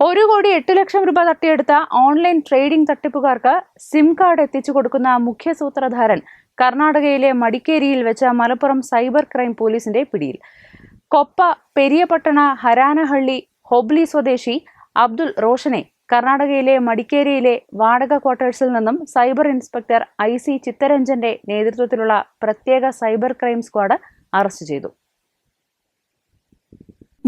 ഒരു കോടി എട്ട് ലക്ഷം രൂപ തട്ടിയെടുത്ത ഓൺലൈൻ ട്രേഡിംഗ് തട്ടിപ്പുകാർക്ക് സിം കാർഡ് എത്തിച്ചു കൊടുക്കുന്ന മുഖ്യ സൂത്രധാരൻ കർണാടകയിലെ മടിക്കേരിയിൽ വെച്ച മലപ്പുറം സൈബർ ക്രൈം പോലീസിന്റെ പിടിയിൽ. കൊപ്പ പെരിയപട്ടണ ഹരാനഹള്ളി ഹൊബ്ലി സ്വദേശി അബ്ദുൾ റോഷനെ കർണാടകയിലെ മടിക്കേരിയിലെ വാടക ക്വാർട്ടേഴ്സിൽ നിന്നും സൈബർ ഇൻസ്പെക്ടർ ഐ സി ചിത്തരഞ്ജന്റെ നേതൃത്വത്തിലുള്ള പ്രത്യേക സൈബർ ക്രൈം സ്ക്വാഡ് അറസ്റ്റ് ചെയ്തു.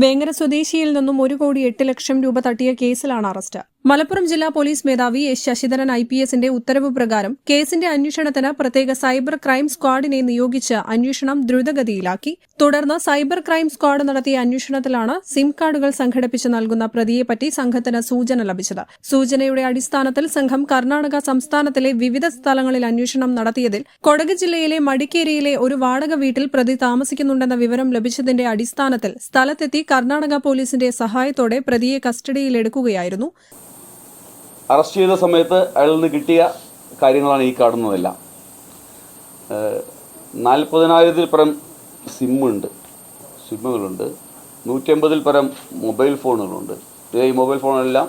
വേങ്ങര സ്വദേശിയിൽ നിന്നും ഒരു കോടി എട്ട് ലക്ഷം രൂപ തട്ടിയ കേസിലാണ് അറസ്റ്റ് മലപ്പുറം ജില്ലാ പോലീസ് മേധാവി എസ് ശശിധരൻ ഐ പി എസിന്റെ ഉത്തരവ് പ്രകാരം കേസിന്റെ അന്വേഷണത്തിന് പ്രത്യേക സൈബർ ക്രൈം സ്ക്വാഡിനെ നിയോഗിച്ച് അന്വേഷണം ദ്രുതഗതിയിലാക്കി. തുടർന്ന് സൈബർ ക്രൈം സ്ക്വാഡ് നടത്തിയ അന്വേഷണത്തിലാണ് സിം കാർഡുകൾ സംഘടിപ്പിച്ച് നൽകുന്ന പ്രതിയെപ്പറ്റി സംഘത്തിന് സൂചന ലഭിച്ചത്. സൂചനയുടെ അടിസ്ഥാനത്തിൽ സംഘം കർണാടക സംസ്ഥാനത്തിലെ വിവിധ സ്ഥലങ്ങളിൽ അന്വേഷണം നടത്തിയതിൽ കൊടക് ജില്ലയിലെ മടിക്കേരിയിലെ ഒരു വാടക വീട്ടിൽ പ്രതി താമസിക്കുന്നുണ്ടെന്ന വിവരം ലഭിച്ചതിന്റെ അടിസ്ഥാനത്തിൽ സ്ഥലത്തെത്തി കർണാടക പോലീസിന്റെ സഹായത്തോടെ പ്രതിയെ കസ്റ്റഡിയിലെടുക്കുകയായിരുന്നു. അറസ്റ്റ് ചെയ്ത സമയത്ത് അയാളിൽ നിന്ന് കിട്ടിയ കാര്യങ്ങളാണ് ഈ കാണുന്നതെല്ലാം. നാൽപ്പതിനായിരത്തിൽ പരം സിമ്മുണ്ട്. സിമ്മുകളുണ്ട്. നൂറ്റമ്പതിൽ പരം മൊബൈൽ ഫോണുകളുണ്ട്. ഈ മൊബൈൽ ഫോണെല്ലാം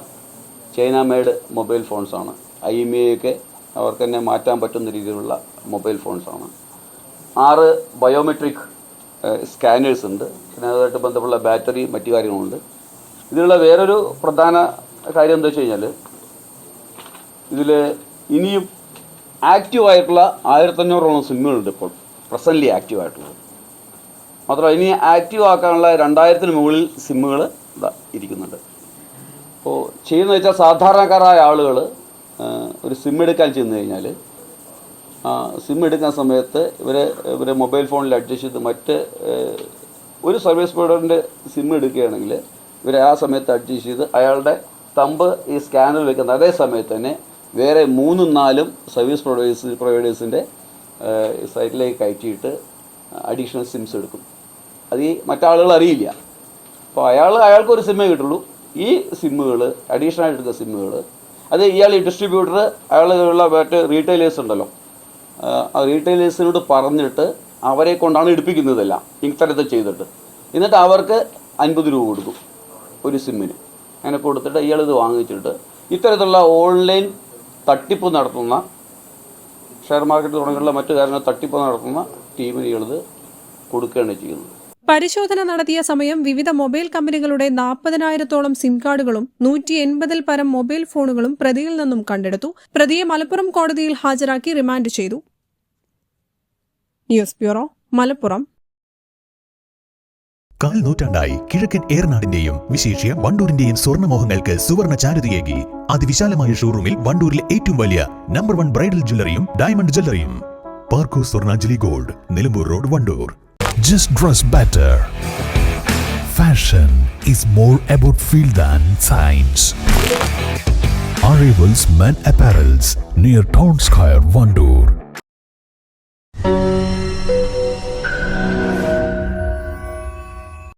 ചൈന മെയ്ഡ് മൊബൈൽ ഫോൺസാണ്. ഐ എം ഒക്കെ അവർക്ക് തന്നെ മാറ്റാൻ പറ്റുന്ന രീതിയിലുള്ള മൊബൈൽ ഫോൺസാണ്. ആറ് ബയോമെട്രിക് സ്കാനേഴ്സ് ഉണ്ട് പിന്നെ അതുമായിട്ട് ബന്ധപ്പെട്ട ബാറ്ററി മറ്റു കാര്യങ്ങളുണ്ട്. ഇതിലുള്ള വേറൊരു പ്രധാന കാര്യം എന്താ വെച്ച് കഴിഞ്ഞാൽ ഇതിൽ ഇനിയും ആക്റ്റീവ് ആയിട്ടുള്ള ആയിരത്തഞ്ഞൂറോളം സിമ്മുകളുണ്ട് ഇപ്പോൾ. പ്രസന്റ്ലി ആക്റ്റീവ് ആയിട്ടുള്ളത്. മാത്രമല്ല ഇനി ആക്റ്റീവ് ആക്കാനുള്ള രണ്ടായിരത്തിന് മുകളിൽ സിമ്മുകൾ ഇരിക്കുന്നുണ്ട്. അപ്പോൾ ചെയ്യുന്നത് വെച്ചാൽ സാധാരണക്കാരായ ആളുകൾ ഒരു സിം എടുക്കാൻ ചെന്ന് കഴിഞ്ഞാൽ സിം എടുക്കുന്ന സമയത്ത് ഇവരെ ഇവരെ മൊബൈൽ ഫോണിൽ അഡ്ജസ്റ്റ് ചെയ്ത് മറ്റ് ഒരു സർവീസ് പ്രൊവൈഡറിന്റെ സിം എടുക്കുകയാണെങ്കിൽ ഇവരെ ആ സമയത്ത് അഡ്ജസ്റ്റ് ചെയ്ത് അയാളുടെ തമ്പ് ഈ സ്കാനറിൽ വെക്കുന്ന അതേ സമയത്ത് തന്നെ വേറെ മൂന്നും നാലും സർവീസ് പ്രൊവൈഡേഴ്സ് പ്രൊവൈഡേഴ്സിന്റെ സൈറ്റിലേക്ക് കയറ്റിയിട്ട് അഡീഷണൽ സിംസ് എടുക്കും. അത് ഈ മറ്റാളുകൾ അറിയില്ല. അപ്പോൾ അയാൾ അയാൾക്കൊരു സിമ്മേ കിട്ടുള്ളൂ. ഈ സിമ്മുകൾ അഡീഷണൽ എടുക്കുന്ന സിമ്മുകൾ അത് ഇയാൾ ഈ ഡിസ്ട്രിബ്യൂട്ടർ അയാളുള്ള മറ്റ് റീറ്റെയിലേഴ്സ് ഉണ്ടല്ലോ. ആ, റീറ്റെയിലേഴ്സിനോട് പറഞ്ഞിട്ട് അവരെ കൊണ്ടാണ് എടുപ്പിക്കുന്നതെല്ലാം ഇത്തരത്തിൽ ചെയ്തിട്ട്. എന്നിട്ട് അവർക്ക് അൻപത് രൂപ കൊടുക്കും ഒരു സിമ്മിന്. അങ്ങനെ കൊടുത്തിട്ട് ഇയാളിത് വാങ്ങിച്ചിട്ട് ഇത്തരത്തിലുള്ള ഓൺലൈൻ തട്ടിപ്പ് നടത്തുന്ന ഷെയർ മാർക്കറ്റ് തുടങ്ങിയുള്ള മറ്റു കാര്യങ്ങൾ തട്ടിപ്പ് നടത്തുന്ന ടീമിനുകളത് കൊടുക്കുകയാണ് ചെയ്യുന്നത്. പരിശോധന നടത്തിയ സമയം വിവിധ മൊബൈൽ കമ്പനികളുടെ നാൽപ്പതിനായിരത്തോളം സിം കാർഡുകളും നൂറ്റി എൺപതിൽ പരം മൊബൈൽ ഫോണുകളും പ്രതിയിൽ നിന്നും കണ്ടെടുത്തു. പ്രതിയെ മലപ്പുറം കോടതിയിൽ ഹാജരാക്കി റിമാൻഡ് ചെയ്തു. News bureau Malappuram. കാൽ നൂറ്റാണ്ടായി കിഴക്കൻ ഏറനാടിന്റെയും വിശേഷ്യ വണ്ടൂരിന്റെയും സ്വർണമോഹങ്ങൾക്ക് സുവർണ ചാരുതയേകി അതിവിശാലമായ ഷോറൂമിൽ വണ്ടൂരിലെ ഏറ്റവും വലിയ നമ്പർ വൺ ബ്രൈഡൽ ജ്വല്ലറിയും diamond ജ്വല്ലറിയും. Parco Swarnanjali gold Nilambur road Wandoor. Just dress better fashion is more about feel than science Arrivals Men Apparels near Town Square, Vandoor.